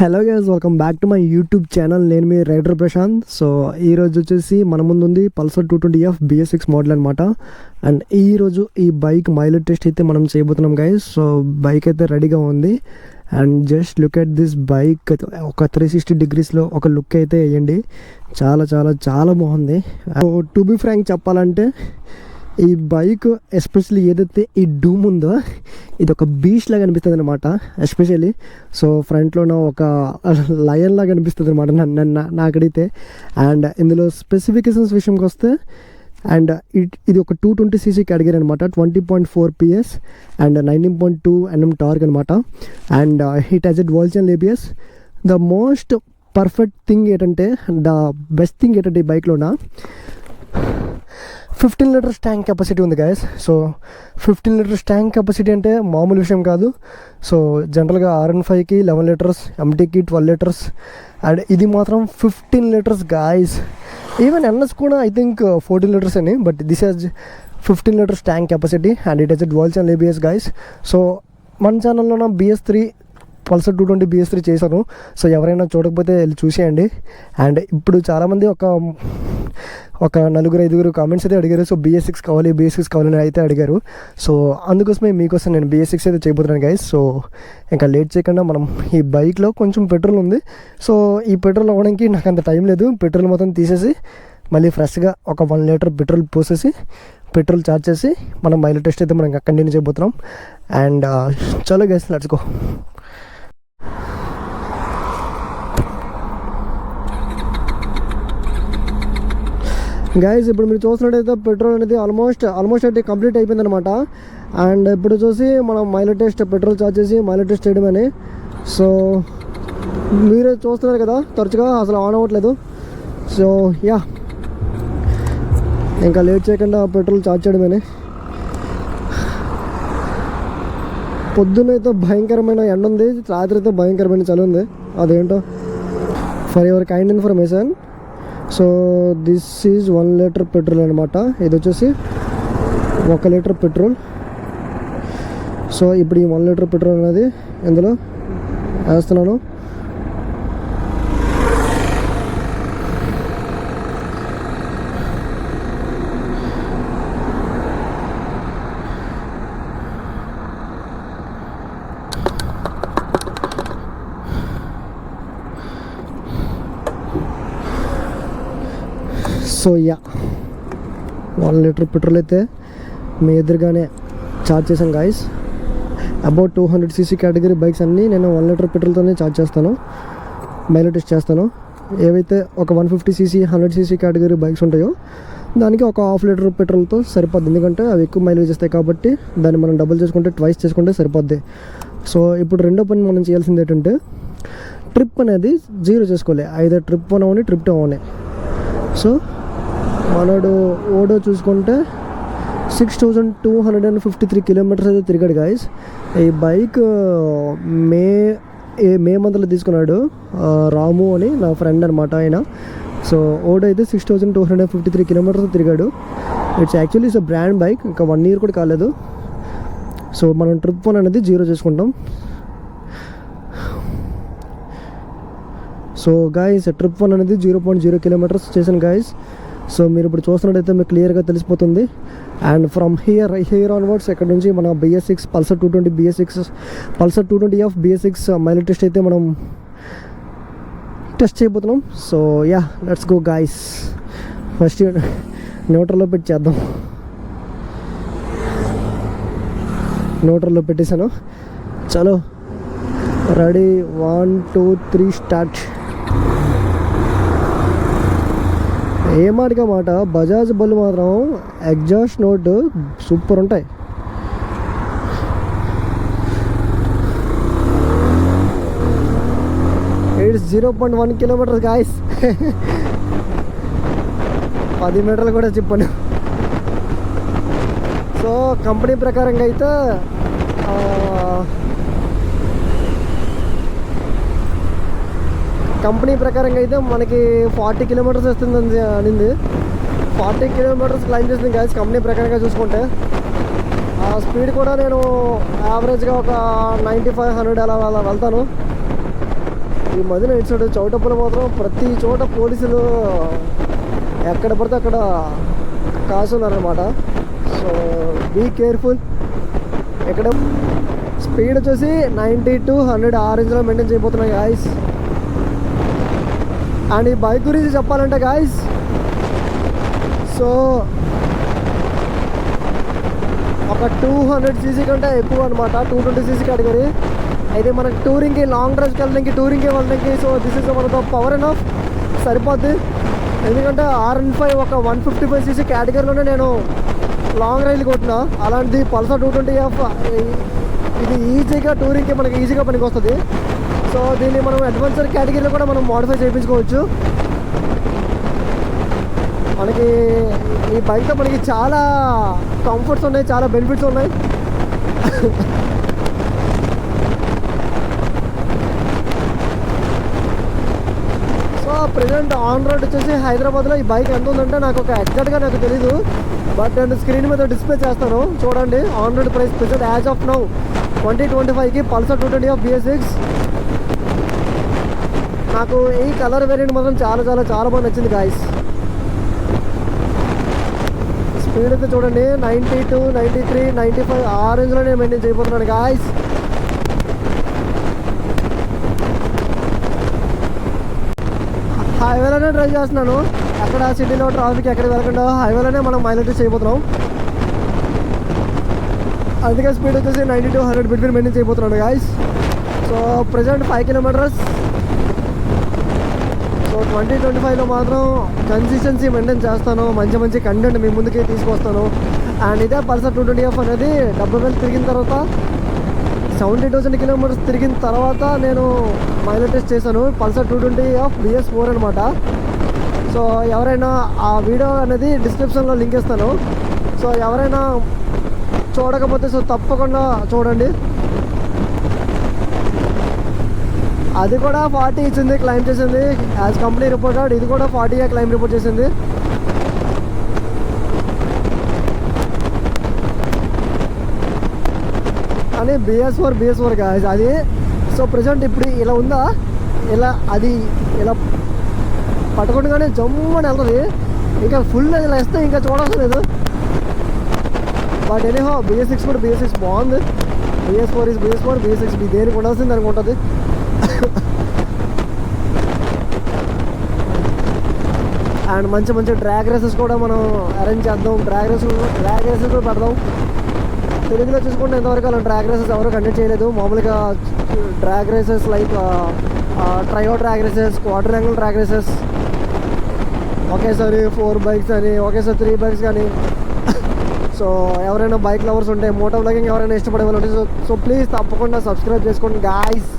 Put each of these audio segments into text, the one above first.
Hello guys welcome back to my YouTube channel నేను మీ rider Prashanth. So ఈ రోజు వచ్చేసి మన ముందు ఉంది Pulsar two twenty F BS six model అనమాట అండ్ ఈ రోజు ఈ బైక్ మైలేజ్ టెస్ట్ అయితే మనం చేయబోతున్నాం గైస్ సో బైక్ అయితే రెడీగా ఉంది. And just look at this bike ఒక త్రీ సిక్స్టీ డిగ్రీస్లో ఒక లుక్ అయితే వేయండి. చాలా చాలా చాలా బాగుంది. టు బి ఫ్రాంక్ చెప్పాలంటే ఈ బైక్ ఎస్పెషల్లీ ఏదైతే ఈ డూమ్ ఉందో ఇది ఒక బీచ్ లాగా అనిపిస్తుంది అనమాట ఎస్పెషల్లీ సో ఫ్రంట్లోన ఒక లయన్ లాగా అనిపిస్తుంది అనమాట నన్ను నాకడిగితే. అండ్ ఇందులో స్పెసిఫికేషన్స్ విషయంకి వస్తే అండ్ ఇట్ ఇది ఒక టూ ట్వంటీ సీసీ కేటగిరీ అనమాట twenty point four PS and nineteen point two NM torque అనమాట and hit as at వాల్చన్ ABS the most perfect thing ఏంటంటే ద బెస్ట్ థింగ్ ఏంటంటే ఈ బైక్లోన ఫిఫ్టీన్ లీటర్స్ ట్యాంక్ కెపాసిటీ ఉంది guys so fifteen litres tank capacity అంటే మామూలు విషయం కాదు. సో జనరల్గా ఆర్ ఎన్ ఫైవ్కి లెవెన్ లీటర్స్ ఎంటీకి ట్వెల్వ్ లీటర్స్ అండ్ ఇది మాత్రం fifteen litres guys even NS కూడా ఐ థింక్ ఫోర్టీన్ లీటర్స్ అని but this has fifteen litres tank capacity and it has at world channel ABS guys so మన ఛానల్లో BS three Pulsar two twenty BS three చేశాను. So ఎవరైనా చూడకపోతే వెళ్ళి చూసేయండి. And ఇప్పుడు చాలామంది ఒక ఒక నలుగురు ఐదుగురు కామెంట్స్ అయితే అడిగారు. సో బిఎస్ సిక్స్ కావాలి బిఎస్ సిక్స్ కావాలని అయితే అడిగారు. సో అందుకోసమే మీకోసం నేను బిఎస్ సిక్స్ అయితే చేయబోతున్నాను గైస్ సో ఇంకా లేట్ చేయకుండా మనం ఈ బైక్లో కొంచెం పెట్రోల్ ఉంది. సో ఈ పెట్రోల్ అవ్వడానికి నాకు అంత టైం లేదు. పెట్రోల్ మొత్తం తీసేసి మళ్ళీ ఫ్రెష్గా ఒక వన్ లీటర్ పెట్రోల్ పోసేసి పెట్రోల్ చార్జ్ చేసి మనం మైలేజ్ టెస్ట్ అయితే మనం కంటిన్యూ చేయబోతున్నాం. అండ్ చలో గైస్ నడుచుకో గైజ్ గైస్ ఇప్పుడు మీరు చూసినట్టయితే పెట్రోల్ అనేది ఆల్మోస్ట్ ఆల్మోస్ట్ అయితే కంప్లీట్ అయిపోయింది అనమాట అండ్ ఇప్పుడు చూసి మనం మైలో టెస్ట్ పెట్రోల్ చార్జ్ చేసి మైలో టెస్ట్ చేయడమని సో మీరే చూస్తున్నారు కదా తరచుగా అసలు ఆన్ అవ్వట్లేదు. సో యా ఇంకా లేట్ చేయకుండా పెట్రోల్ చార్జ్ చేయడమని పొద్దున్నైతే భయంకరమైన ఎండ ఉంది రాత్రి అయితే భయంకరమైన చలి ఉంది అదేంటో? For your kind information so this is one litre petrol అనమాట ఇది వచ్చేసి ఒక లీటర్ పెట్రోల్ సో ఇప్పుడు ఈ వన్ లీటర్ పెట్రోల్ అనేది ఇందులో వేస్తున్నాను. So yeah one litre petrol అయితే మీ ఎదురుగానే ఛార్జ్ చేశాను guys about two hundred CC category bikes అన్నీ నేను వన్ లీటర్ పెట్రోల్తోనే ఛార్జ్ చేస్తాను. మైలేజ్ టెస్ట్ చేస్తాను. ఏవైతే ఒక one fifty CC hundred CC category bikes ఉంటాయో దానికి ఒక హాఫ్ లీటర్ పెట్రోల్తో సరిపోద్ది. ఎందుకంటే అవి ఎక్కువ మైలేజ్ ఇస్తాయి కాబట్టి దాన్ని మనం డబుల్ చేసుకుంటే ట్వైస్ చేసుకుంటే సరిపోద్ది. సో ఇప్పుడు రెండో పని మనం చేయాల్సింది ఏంటంటే ట్రిప్ అనేది జీరో చేసుకోవాలి. ఐదర్ ట్రిప్ వన్ అవని ట్రిప్ టూ అవని సో మనోడు ఓడో చూసుకుంటే six thousand two hundred and fifty three kilometres అయితే తిరిగాడు గాయస్ ఈ బైక్ uh, మే ఏ మే మంత్లో తీసుకున్నాడు uh, రాము అని నా ఫ్రెండ్ అనమాట ఆయన. సో ఓడో అయితే six thousand two hundred and fifty three kilometres తిరిగాడు it's actually it's brand bike ఇంకా వన్ ఇయర్ కూడా కాలేదు. సో మనం ట్రిప్ వన్ అనేది జీరో చేసుకుంటాం. సో గాయస్ ట్రిప్ వన్ అనేది జీరో పాయింట్ జీరో కిలోమీటర్స్ చేశాను గాయస్ సో మీరు ఇప్పుడు చూస్తున్నట్టయితే మీకు క్లియర్గా తెలిసిపోతుంది. And from here here onwards ఇక్కడ నుంచి మన BS six Pulsar two twenty BS six Pulsar two twenty of BS six mileage test అయితే మనం టెస్ట్ చేయబోతున్నాం. So yeah let's go guys first న్యూట్రల్లో పెట్టి చేద్దాం. న్యూట్రల్లో పెట్టేశాను. చలో. Ready one two three start ఏ మాటగా మాట బజాజ్ బళ్ళు మాత్రం ఎగ్జాస్ట్ నోట్ సూపర్ ఉంటాయి. It's zero point one kilometres guys పది మీటర్లు కూడా చెప్పాను. సో కంపెనీ ప్రకారంగా అయితే కంపెనీ ప్రకారంగా అయితే మనకి ఫార్టీ కిలోమీటర్స్ వస్తుంది అనింది. ఫార్టీ కిలోమీటర్స్ క్లైమ్ చేసింది కాదు కంపెనీ ప్రకారంగా చూసుకుంటే. ఆ స్పీడ్ కూడా నేను యావరేజ్గా ఒక నైంటీ ఫైవ్ హండ్రెడ్ అలా అలా వెళ్తాను. ఈ మధ్యన ఇటు సైడ్ చౌటప్పులు మాత్రం ప్రతి చోట పోలీసులు ఎక్కడ పడితే అక్కడ కాసున్నారనమాట సో బీ కేర్ఫుల్ ఇక్కడ స్పీడ్ వచ్చేసి నైంటీ టు హండ్రెడ్ ఆ రేంజ్లో మెయింటైన్ చేయబోతున్నాయి గాయస్ అండ్ ఈ బైక్ గురించి చెప్పాలంటే గాయస్ సో ఒక టూ హండ్రెడ్ సీసీ కంటే ఎక్కువ అనమాట టూ ట్వంటీ సీసీ కేటగిరీ అయితే మనకి టూరింగ్కి లాంగ్ డ్రైవ్కి వెళ్ళడానికి టూరింగ్కి వెళ్ళడానికి సో దిస్ ఇస్ మనతో పవర్ అండ్ ఆఫ్ సరిపోద్ది. ఎందుకంటే ఆర్ ఎన్ ఫైవ్ ఒక వన్ ఫిఫ్టీ ఫైవ్ సీసీ కేటగిరీలోనే నేను లాంగ్ రైల్ కొట్టిన అలాంటిది పల్సర్ టూ ట్వంటీ ఎఫ్ ఇది ఈజీగా టూరింగ్కి మనకి ఈజీగా పనికి వస్తుంది సో దీన్ని మనం అడ్వెంచర్ కేటగిరీలో కూడా మనం మోడిఫై చేయించుకోవచ్చు. మనకి ఈ బైక్తో మనకి చాలా కంఫర్ట్స్ ఉన్నాయి చాలా బెనిఫిట్స్ ఉన్నాయి. సో ప్రజెంట్ ఆన్ రోడ్ వచ్చేసి హైదరాబాద్లో ఈ బైక్ ఎంత ఉందంటే నాకు ఒక ఎగ్జాక్ట్గా నాకు తెలీదు. బట్ నేను స్క్రీన్ మీద డిస్ప్లే చేస్తాను. చూడండి on road price present as of now twenty twenty ఫైవ్కి Pulsar two twenty of BS six నాకు ఈ కలర్ వేరియంట్ మాత్రం చాలా చాలా చాలా బాగా నచ్చింది గాయస్ స్పీడ్ అయితే చూడండి. Ninety two ninety three ninety five ఆ రేంజ్లో నేను మెయింటైన్ చేయబోతున్నాను గాయస్ హైవేలోనే డ్రైవ్ చేస్తున్నాను. అక్కడ సిటీలో ట్రాఫిక్ ఎక్కడ వెళ్ళకుండా హైవేలోనే మనం మైలేజ్ చేయబోతున్నాం. అందుకే స్పీడ్ వచ్చేసి ninety to hundred between maintain చేయబోతున్నాను guys so present five kilometres so twenty twenty ఫైవ్లో మాత్రం కన్సిస్టెన్సీ మెయింటైన్ చేస్తాను. మంచి మంచి కంటెంట్ మీ ముందుకే తీసుకొస్తాను. అండ్ ఇదే పల్సర్ టూ ట్వంటీ ఎఫ్ అనేది డెబ్బై వేలు తిరిగిన తర్వాత సెవెంటీ థౌసండ్ కిలోమీటర్స్ తిరిగిన తర్వాత నేను మైలేజ్ టెస్ట్ చేశాను. Pulsar two twenty of BS four అనమాట సో ఎవరైనా ఆ వీడియో అనేది డిస్క్రిప్షన్లో లింక్ ఇస్తాను. సో ఎవరైనా చూడకపోతే సో తప్పకుండా చూడండి. అది కూడా ఫార్టీ ఇచ్చింది క్లైమ్ చేసింది. యాజ్ కంపెనీ రిపోర్టెడ్ ఇది కూడా ఫార్టీ క్లైమ్ రిపోర్ట్ చేసింది. కానీ బిఎస్ ఫోర్ బిఎస్ ఫోర్ కాదు అది సో ప్రజెంట్ ఇప్పుడు ఇలా ఉందా? ఇలా అది ఇలా పట్టుకుంటూనే జమ్మని వెళ్తుంది. ఇంకా ఫుల్ ఇలా ఇస్తే ఇంకా చూడాల్సిన లేదు. బట్ ఎనీహో బిఎస్ సిక్స్ కూడా బిఎస్ సిక్స్ బాగుంది. BS four is BS four BS six దేనికి ఉండాల్సింది దానికి ఉంటుంది అండ్ మంచి మంచి డ్రాగ్ రేసెస్ కూడా మనం అరేంజ్ చేద్దాం. డ్రాగ్ రేస్ డ్రాగ్ రేసెస్ కూడా పెడదాం. తెలుగులో చూసుకుంటే ఎంతవరకు అలా డ్రాగ్ రేసెస్ ఎవరు కండక్ట్ చేయలేదు. మామూలుగా drag races like trio drag races quarter angle drag races ఒకేసారి ఫోర్ బైక్స్ అని ఒకేసారి త్రీ బైక్స్ కానీ. సో ఎవరైనా బైక్ లవర్స్ ఉంటే మోటో బ్లాగింగ్ ఎవరైనా ఇష్టపడే వాళ్ళు ఉంటే సో సో ప్లీజ్ తప్పకుండా సబ్స్క్రైబ్ చేసుకోండి guys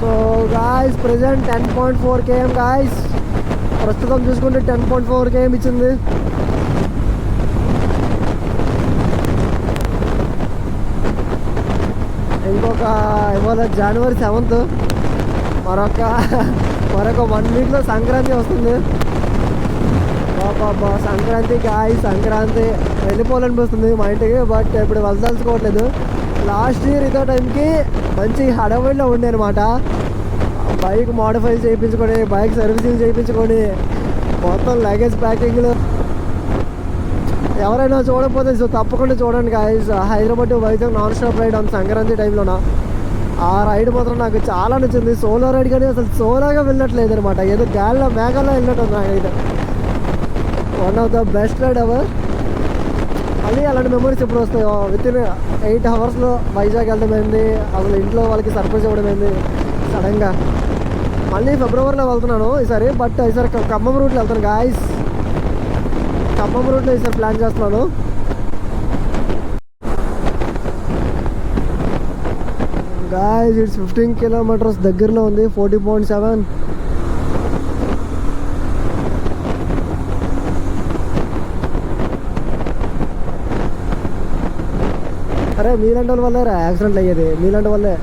so guys present ten point four KM guys ప్రస్తుతం చూసుకుంటే టెన్ పాయింట్ ఫోర్ కేఎం ఇచ్చింది? ఇంకొక ఇవాళ జనవరి సెవెంత్ మరొక మరొక వన్ వీక్లో సంక్రాంతి వస్తుంది. బాబా సంక్రాంతి గాయ సంక్రాంతి వెళ్ళిపోవాలనిపిస్తుంది మా ఇంటికి బట్ ఇప్పుడు వెళ్ళదలుచుకోవట్లేదు లాస్ట్ ఇయర్ ఇదో టైంకి మంచి హడావిడిలో ఉండే అనమాట బైక్ మోడిఫై చేయించుకొని బైక్ సర్వీసింగ్ చేయించుకొని మొత్తం లగేజ్ ప్యాకింగ్లు ఎవరైనా చూడకపోతే సో తప్పకుండా చూడండి guys Hyderabad to Vizag non stop ride on Sankranti టైంలోన ఆ రైడ్ మాత్రం నాకు చాలా నచ్చింది. సోలో రైడ్ కానీ అసలు సోలోగా వెళ్ళట్లేదు అనమాట ఏదో గాల్లో మేఘాల్లో వెళ్ళట్టు నాకైతే. One of the best ride our మళ్ళీ అలాంటి మెమరీస్ ఎప్పుడు వస్తాయో? విత్ ఇన్ ఎయిట్ అవర్స్లో వైజాగ్ వెళ్ళడం అసలు ఇంట్లో వాళ్ళకి సర్ప్రైజ్ ఇవ్వడం ఏంది సడన్గా మళ్ళీ ఫిబ్రవరిలో వెళ్తున్నాను. ఈసారి బట్ ఈసారి ఖమ్మం రూట్లో వెళ్తాను గాయస్ ఖమ్మం రూట్లో ఈసారి ప్లాన్ చేస్తున్నాను. గాయస్ ఇట్స్ ఫిఫ్టీన్ కిలోమీటర్స్ దగ్గరలో ఉంది ఫోర్టీ పాయింట్ సెవెన్ అరే మీలాంటి వాళ్ళ వల్లే యాక్సిడెంట్ అయ్యేది. మీలాంటి వల్లే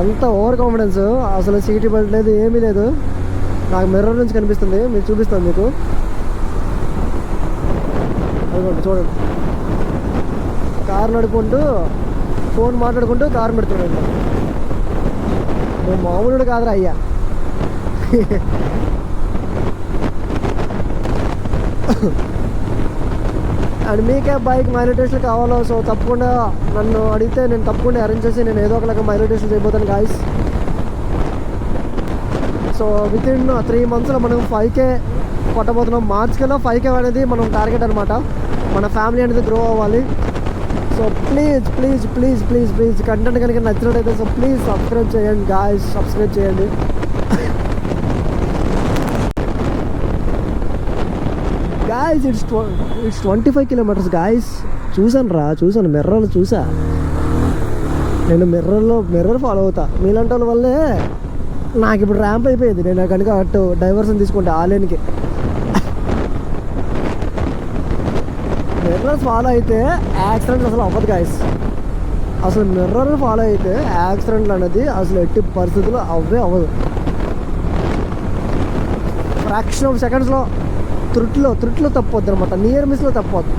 ఎంత ఓవర్ కాన్ఫిడెన్స్? అసలు సీటు బెల్ట్ లేదు ఏమీ లేదు. నాకు మిర్రర్ నుంచి కనిపిస్తుంది మీరు చూపిస్తాను మీకు. అదిగోండి చూడండి. కారు నడుపుకుంటూ ఫోన్ మాట్లాడుకుంటూ కారు పెడుతున్నాడు. నువ్వు మామూలుడు కాదురా అయ్యా. అండ్ మీకే బైక్ మైలేజ్ కావాలో సో తప్పకుండా నన్ను అడిగితే నేను తప్పకుండా అరేంజ్ చేసి నేను ఏదో ఒకలాగా mileage చేయబోతాను guys so with in three మంత్స్లో మనం ఫైవ్ కే కొట్టబోతున్నాం. మార్చ్ కల్లా ఫైవ్ కే అనేది మనం టార్గెట్ అనమాట మన ఫ్యామిలీ అనేది గ్రో అవ్వాలి. So please please please please please content కనుక నచ్చినట్టయితే సో ప్లీజ్ సబ్స్క్రైబ్ చేయండి గాయస్ సబ్స్క్రైబ్ చేయండి. Guys it's it's twenty five kilometres guys చూసాను రా చూసాను మిర్రర్లో చూసా నేను మిర్రర్లో మిర్రర్ ఫాలో అవుతా. మీలాంటి వాళ్ళ వల్లే నాకు ఇప్పుడు ర్యాంప్ అయిపోయింది. నేను కనుక అటు డైవర్షన్ తీసుకుంటే ఆలేనికి మిర్రర్స్ ఫాలో అయితే యాక్సిడెంట్ అసలు అవ్వదు గాయస్ అసలు మిర్రర్ ఫాలో అయితే యాక్సిడెంట్లు అనేది అసలు ఎట్టి పరిస్థితుల్లో అవ్వే అవ్వదు. ఫ్రాక్షన్ ఆఫ్ సెకండ్స్లో త్రుట్లో త్రుట్లో తప్పొద్దు అనమాట నియర్ మిస్లో తప్పొద్దు.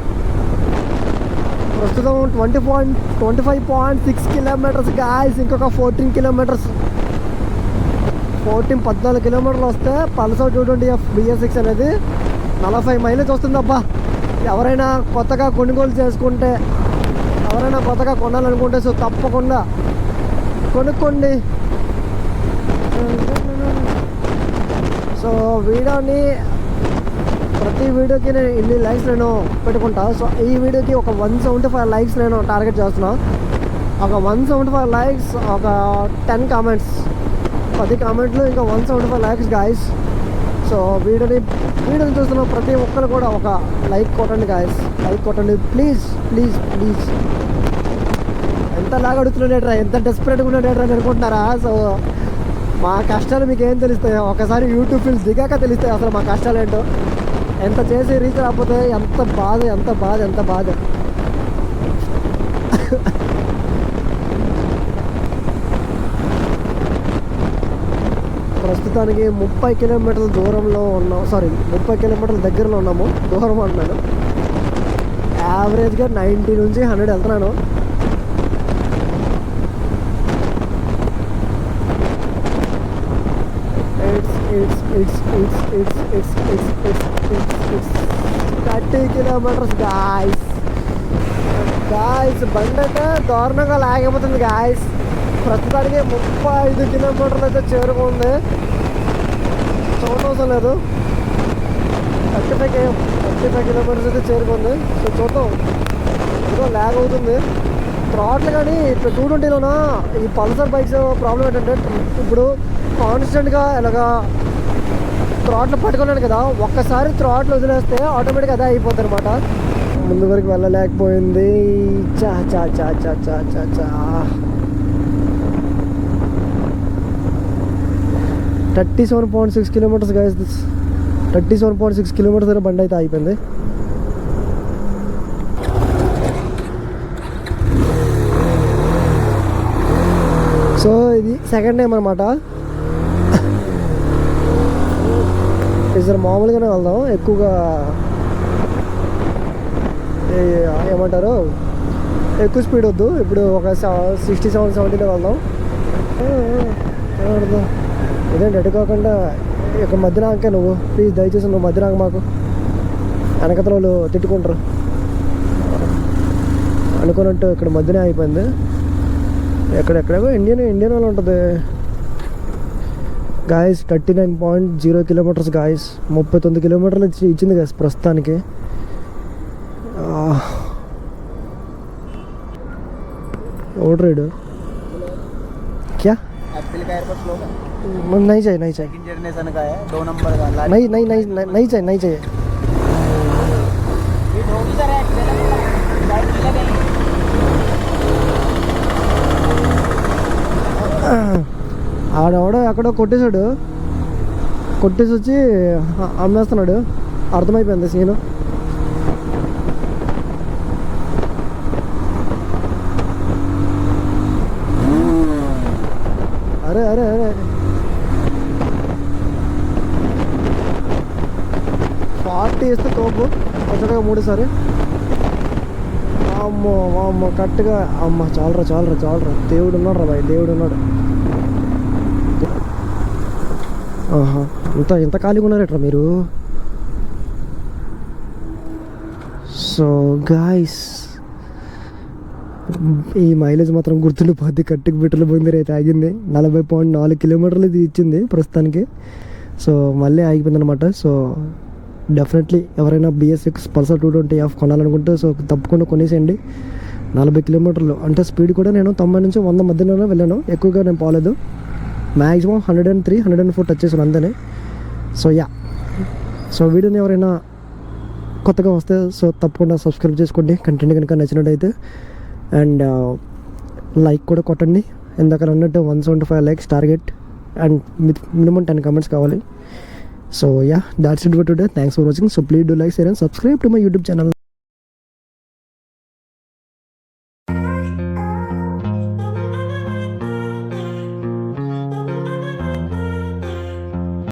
ప్రస్తుతం twenty point twenty five point six kilometres guys ఇంకొక ఫోర్టీన్ కిలోమీటర్స్. ఫోర్టీన్ పద్నాలుగు కిలోమీటర్లు వస్తే Pulsar two twenty F BS six అనేది. నలభై మైలేజ్ వస్తుందబ్బా. ఎవరైనా కొత్తగా కొనుగోలు చేసుకుంటే ఎవరైనా కొత్తగా కొనాలనుకుంటే సో తప్పకుండా కొనుక్కోండి. సో వీడియోని ప్రతి వీడియోకి నేను ఇన్ని లైక్స్ నేను పెట్టుకుంటా. సో ఈ వీడియోకి ఒక వన్ సెవెంటీ ఫైవ్ లైక్స్ నేను టార్గెట్ చేస్తున్నా. ఒక వన్ సెవెంటీ ఫైవ్ లైక్స్ ఒక టెన్ కామెంట్స్ పది కామెంట్లు ఇంకా one seventy five likes guys so వీడియోని వీడియోని చూస్తున్న ప్రతి ఒక్కరు కూడా ఒక లైక్ కొట్టండి గాయస్ లైక్ కొట్టండి. ప్లీజ్ ప్లీజ్ ప్లీజ్ ఎంత లాగా అడుగుతున్నాడేట్రా ఎంత డెస్పరేట్గా ఉన్నాడేట్రా అని అనుకుంటున్నారా? సో మా కష్టాలు మీకు ఏం తెలుస్తాయి ఒకసారి యూట్యూబ్ ఫీల్స్ దిగాక తెలుస్తాయి అసలు మా కష్టాలు ఏంటో ఎంత చేసి రీచ్ రాకపోతే ఎంత బాధ ఎంత బాధ ఎంత బాధ. ప్రస్తుతానికి ముప్పై కిలోమీటర్ల దూరంలో ఉన్నాం. సారీ ముప్పై కిలోమీటర్ల దగ్గరలో ఉన్నాము. దూరం అంటున్నాను. యావరేజ్గా నైంటీ నుంచి హండ్రెడ్ వెళ్తున్నాను. థర్టీ కిలోమీటర్స్ గాయస్ గాయస్ బండి అయితే దారుణంగా లాగిపోతుంది గాయస్ ప్రస్తుతానికి ముప్పై ఐదు కిలోమీటర్లు అయితే చేరుకుంది చూడవసరం లేదు. Thirty five thirty five kilometres అయితే చేరుకుంది సో చూద్దాం. ఏదో ల్యాగ్ అవుతుంది. థ్రాట్లు కానీ ఇప్పుడు టూ ట్వంటీలోనా ఈ పల్సర్ బైక్స్ ప్రాబ్లం ఏంటంటే ఇప్పుడు కాన్స్టెంట్గా ఇలాగా త్రోట్లు పట్టుకున్నాను కదా ఒక్కసారి త్రోట్లు వదిలేస్తే ఆటోమేటిక్గా అదే అయిపోతుంది అనమాట ముందు వరకు వెళ్ళలేకపోయింది. చా చా చా చా చా చా చా. Thirty seven point six kilometres guys this thirty seven point six kilometres దగ్గర బండి అయితే అయిపోయింది. సో ఇది సెకండ్ టైం అనమాట ఈసారి మామూలుగానే వెళ్దాం. ఎక్కువగా ఏమంటారు? ఎక్కువ స్పీడ్ వద్దు. ఇప్పుడు ఒక సిక్స్టీ సెవెన్ సెవెంటీలో వెళ్దాం. ఆ, ఆ, ఇదేంటి ఎటు కాకుండా ఇక మధ్యన అంకే నువ్వు. ప్లీజ్ దయచేసి నువ్వు మధ్యన ఆగు మాకు వెనకతల వాళ్ళు తిట్టుకుంటారు. అనుకున్నట్టు ఇక్కడ మధ్యనే అయిపోయింది. ఎక్కడెక్కడో ఇండియన్ ఇండియన్ వాళ్ళు ఉంటుంది. guys thirty nine point zero kilometres guys ముప్పై తొమ్మిది కిలోమీటర్లు ఇచ్చి ఇచ్చింది గాయస్ ప్రస్తుతానికి ఓడ్ రైడ్ क्या एप्पल का एयरपोर्ट स्लो है नहीं चाहिए नहीं चाहिए सेकंड जनरेशन का है दो नंबर का लाइट नहीं नहीं नहीं नहीं नहीं चाहिए नहीं चाहिए ये ఆడెవడో ఎక్కడో కొట్టేశాడు. కొట్టేసి వచ్చి అమ్మేస్తున్నాడు. అర్థమైపోయింది సీను. అరే అరే అరే. ఫార్టీ ఇస్తే తోపు. వచ్చాడుగా మూడుసారి. అమ్మో అమ్మో కరెక్ట్గా. అమ్మ చాలరా చాలరా చాలరా. దేవుడు ఉన్నాడు రా భాయ్ దేవుడు ఉన్నాడు ఆహా ఇంత ఇంత ఖాళీగా ఉన్నారట్రా మీరు? సో గాయస్ ఈ మైలేజ్ మాత్రం గుర్తుండిపోద్ది. కట్టుకు బిట్టలు బందర్ అయితే ఆగింది నలభై పాయింట్ నాలుగు కిలోమీటర్లు ఇది ఇచ్చింది ప్రస్తుతానికి. సో మళ్ళీ ఆగిపోయింది అనమాట సో డెఫినెట్లీ ఎవరైనా BSX Pulsar two twenty F కొనాలనుకుంటే so తప్పకుండా కొనేసేయండి. నలభై కిలోమీటర్లు. అంటే స్పీడ్ కూడా నేను తొంభై నుంచి వంద మధ్యలోనే వెళ్ళాను. ఎక్కువగా నేను పోలేదు. Maximum hundred and three hundred and four touch చేసాను అంతనే సో యా సో వీడియోని ఎవరైనా కొత్తగా వస్తే సో తప్పకుండా సబ్స్క్రైబ్ చేసుకోండి. కంటెంట్ కనుక నచ్చినట్టయితే. అండ్ లైక్ కూడా కొట్టండి. ఇందాక అన్నట్టు one seventy five likes target and minimum ten comments కావాలి. So yeah that's it for today thanks for watching so please do like share and subscribe to my YouTube channel